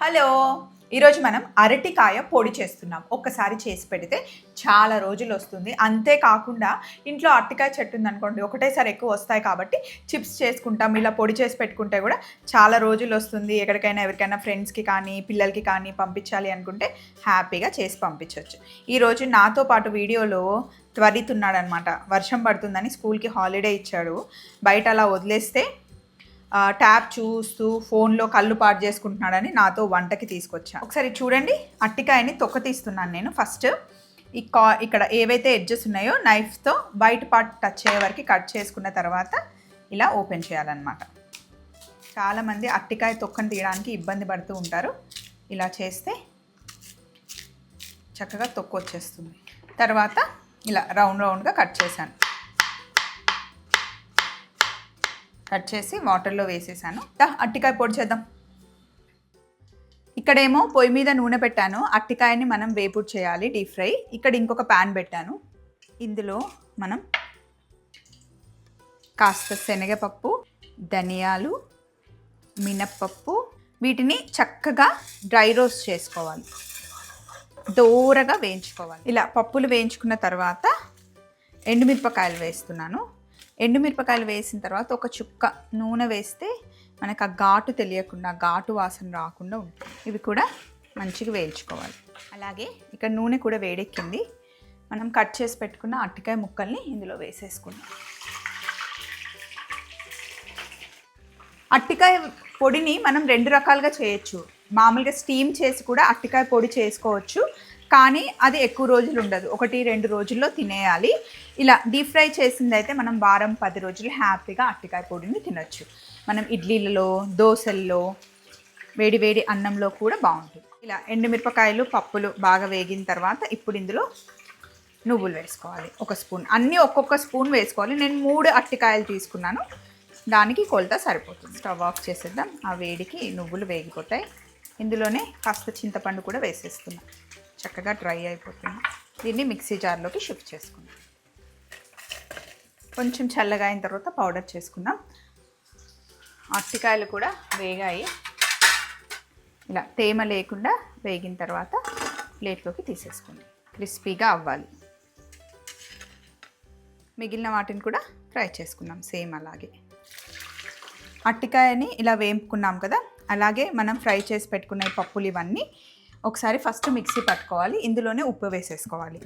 Hello. ఈరోజు మనం అరటికాయ పొడి చేస్తున్నాం. ఒక్కసారి చేసి పెడితే చాలా రోజులు వస్తుంది. అంతేకాకుండా ఇంట్లో అరటికాయ చెట్టు ఉందనుకోండి ఒకటేసారి ఎక్కువ వస్తాయి కాబట్టి చిప్స్ చేసుకుంటాం ఇలా పొడి చేసి పెట్టుకుంటే కూడా చాలా రోజులు వస్తుంది. ఎక్కడికైనా ఎవరికైనా ఫ్రెండ్స్కి కానీ పిల్లలకి కానీ పంపించాలి అనుకుంటే హ్యాపీగా చేసి పంపించవచ్చు ఈరోజు నాతో పాటు వీడియోలో త్వరితున్నాడనమాట వర్షం పడుతుందని స్కూల్కి హాలిడే ఇచ్చాడు. బయట అలా వదిలేస్తే ట్యాబ్ చూస్తూ ఫోన్లో కళ్ళు పాడు చేసుకుంటున్నాడని నాతో వంటకి తీసుకొచ్చాను ఒకసారి చూడండి అట్టికాయని తొక్క తీస్తున్నాను నేను. ఫస్ట్ ఈ కా ఇక్కడ ఏవైతే ఎడ్జెస్ ఉన్నాయో నైఫ్తో బయట పార్ట్ టచ్ అయ్యే వరకు కట్ చేసుకున్న తర్వాత ఇలా ఓపెన్ చేయాలన్నమాట. చాలామంది అట్టికాయ తొక్కను తీయడానికి ఇబ్బంది పడుతూ ఉంటారు. ఇలా చేస్తే చక్కగా తొక్కు వచ్చేస్తుంది. తర్వాత ఇలా రౌండ్ రౌండ్గా కట్ చేశాను. కట్ చేసి వాటర్లో వేసేసాను. అట్టికాయ పొడి చేద్దాం. ఇక్కడేమో పొయ్యి మీద నూనె పెట్టాను. అట్టికాయని మనం వేపుడు చేయాలి డీప్ ఫ్రై. ఇక్కడ ఇంకొక ప్యాన్ పెట్టాను. ఇందులో మనం కాస్త శనగపప్పు ధనియాలు మినప్పప్పు వీటిని చక్కగా డ్రై రోస్ట్ చేసుకోవాలి. దోరగా వేయించుకోవాలి. ఇలా పప్పులు వేయించుకున్న తర్వాత ఎండుమిరపకాయలు వేస్తున్నాను. ఎండుమిరపకాయలు వేసిన తర్వాత ఒక చుక్క నూనె వేస్తే మనకు ఆ ఘాటు తెలియకుండా ఘాటు వాసన రాకుండా ఉంటుంది. ఇవి కూడా మంచిగా వేయించుకోవాలి. అలాగే ఇక్కడ నూనె కూడా వేడెక్కింది. మనం కట్ చేసి పెట్టుకున్న అరటికాయ ముక్కల్ని ఇందులో వేసేసుకుందాం. అట్టికాయ పొడిని మనం రెండు రకాలుగా చేయొచ్చు. మామూలుగా స్టీమ్ చేసి కూడా అట్టికాయ పొడి చేసుకోవచ్చు. కానీ అది ఎక్కువ రోజులు ఉండదు. ఒకటి రెండు రోజుల్లో తినేయాలి. ఇలా డీప్ ఫ్రై చేసింది అయితే మనం వారం పది రోజులు హ్యాపీగా అట్టికాయ పొడిని తినొచ్చు. మనం ఇడ్లీలలో దోశల్లో వేడి వేడి అన్నంలో కూడా బాగుంటుంది. ఇలా ఎండుమిరపకాయలు పప్పులు బాగా వేగిన తర్వాత ఇప్పుడు ఇందులో నువ్వులు వేసుకోవాలి. ఒక స్పూన్. అన్నీ ఒక్కొక్క స్పూన్ వేసుకోవాలి. నేను మూడు అట్టికాయలు తీసుకున్నాను. దానికి కొలత సరిపోతుంది. స్టవ్ ఆఫ్ చేసేద్దాం. ఆ వేడికి నువ్వులు వేగిపోతాయి. ఇందులోనే కాస్త చింతపండు కూడా వేసేస్తున్నాం. చక్కగా డ్రై అయిపోతుంది. దీన్ని మిక్సీ జార్లోకి షిఫ్ట్ చేసుకుందాం. కొంచెం చల్లగా అయిన తర్వాత పౌడర్ చేసుకుందాం. అరటికాయలు కూడా వేగాయి. ఇలా తేమ లేకుండా వేగిన తర్వాత ప్లేట్లోకి తీసేసుకుందాం. క్రిస్పీగా అవ్వాలి. మిగిలిన వాటిని కూడా ఫ్రై చేసుకున్నాం సేమ్ అలాగే. అట్టికాయని ఇలా వేపుకున్నాం కదా అలాగే మనం ఫ్రై చేసి పెట్టుకున్న పప్పులు ఇవన్నీ ఒకసారి ఫస్ట్ మిక్సీ పట్టుకోవాలి. ఇందులోనే ఉప్పు వేసేసుకోవాలి.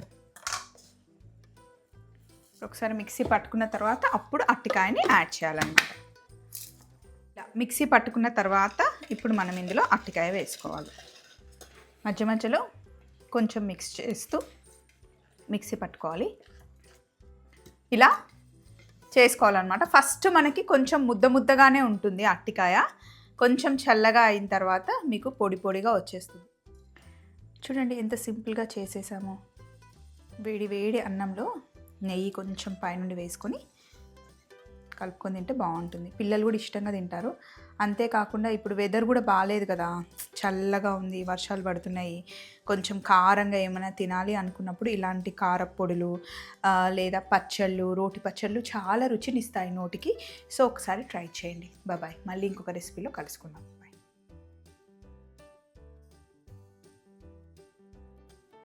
ఒకసారి మిక్సీ పట్టుకున్న తర్వాత అప్పుడు అట్టికాయని యాడ్ చేయాలన్నమాట. మిక్సీ పట్టుకున్న తర్వాత ఇప్పుడు మనం ఇందులో అట్టికాయ వేసుకోవాలి. మధ్య మధ్యలో కొంచెం మిక్స్ చేస్తూ మిక్సీ పట్టుకోవాలి. ఇలా చేసుకోవాలన్నమాట. ఫస్ట్ మనకి కొంచెం ముద్ద ముద్దగానే ఉంటుంది అట్టికాయ. కొంచెం చల్లగా అయిన తర్వాత మీకు పొడి పొడిగా వచ్చేస్తుంది. చూడండి ఎంత సింపుల్గా చేసేసామో. వేడి వేడి అన్నంలో నెయ్యి కొంచెం పైనుండి వేసుకొని కలుపుకొని తింటే బాగుంటుంది. పిల్లలు కూడా ఇష్టంగా తింటారు. అంతేకాకుండా ఇప్పుడు వెదర్ కూడా బాగాలేదు కదా. చల్లగా ఉంది వర్షాలు పడుతున్నాయి. కొంచెం కారంగా ఏమైనా తినాలి అనుకున్నప్పుడు ఇలాంటి కారపొడులు లేదా పచ్చళ్ళు రోటి పచ్చళ్ళు చాలా రుచినిస్తాయి నోటికి. సో ఒకసారి ట్రై చేయండి. బాబాయ్ మళ్ళీ ఇంకొక రెసిపీలో కలుసుకుందాం.